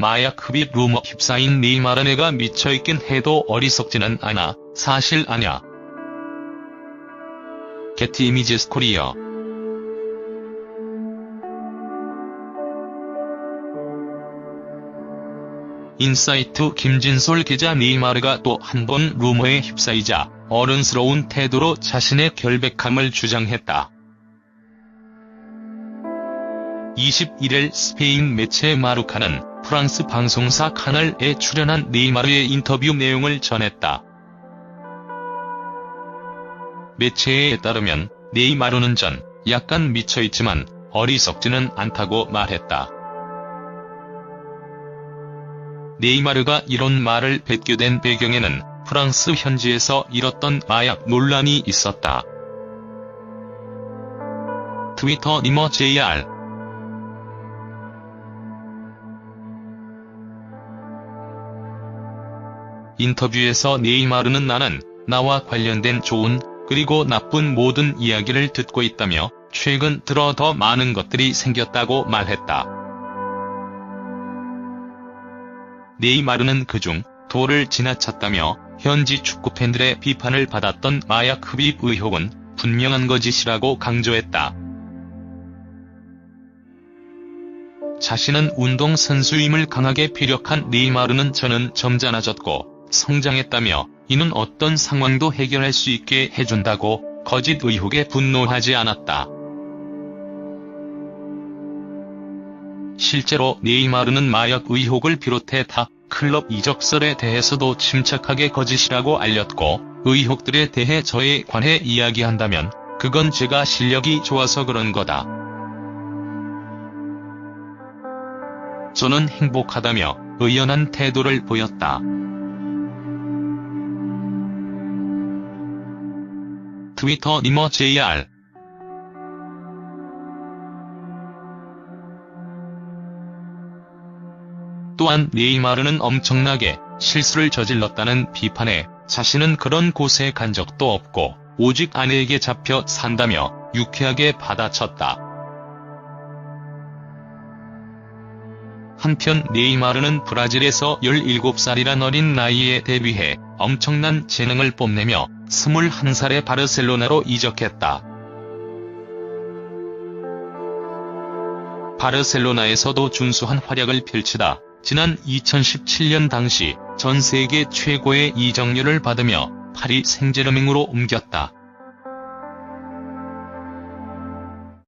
마약 흡입 루머 휩싸인 네이마르 내가 미쳐있긴 해도 어리석지는 않아 사실 아냐. 게티 이미지스 코리아 인사이트 김진솔 기자 네이마르가 또 한 번 루머에 휩싸이자 어른스러운 태도로 자신의 결백함을 주장했다. 21일 스페인 매체 마루카는 프랑스 방송사 카널에 출연한 네이마르의 인터뷰 내용을 전했다. 매체에 따르면 네이마르는 전 약간 미쳐있지만 어리석지는 않다고 말했다. 네이마르가 이런 말을 뱉게 된 배경에는 프랑스 현지에서 일었던 마약 논란이 있었다. 트위터 니머 JR 인터뷰에서 네이마르는 나는 나와 관련된 좋은 그리고 나쁜 모든 이야기를 듣고 있다며 최근 들어 더 많은 것들이 생겼다고 말했다. 네이마르는 그중 도를 지나쳤다며 현지 축구 팬들의 비판을 받았던 마약 흡입 의혹은 분명한 거짓이라고 강조했다. 자신은 운동선수임을 강하게 피력한 네이마르는 저는 점잖아졌고 성장했다며 이는 어떤 상황도 해결할 수 있게 해준다고 거짓 의혹에 분노하지 않았다. 실제로 네이마르는 마약 의혹을 비롯해 타 클럽 이적설에 대해서도 침착하게 거짓이라고 알렸고 의혹들에 대해 저에 관해 이야기한다면 그건 제가 실력이 좋아서 그런 거다. 저는 행복하다며 의연한 태도를 보였다. 트위터 니머 JR 또한 네이마르는 엄청나게 실수를 저질렀다는 비판에 자신은 그런 곳에 간 적도 없고 오직 아내에게 잡혀 산다며 유쾌하게 받아쳤다. 한편 네이마르는 브라질에서 17살이란 어린 나이에 데뷔해 엄청난 재능을 뽐내며 21살에 바르셀로나로 이적했다. 바르셀로나에서도 준수한 활약을 펼치다 지난 2017년 당시 전 세계 최고의 이적료를 받으며 파리 생제르맹으로 옮겼다.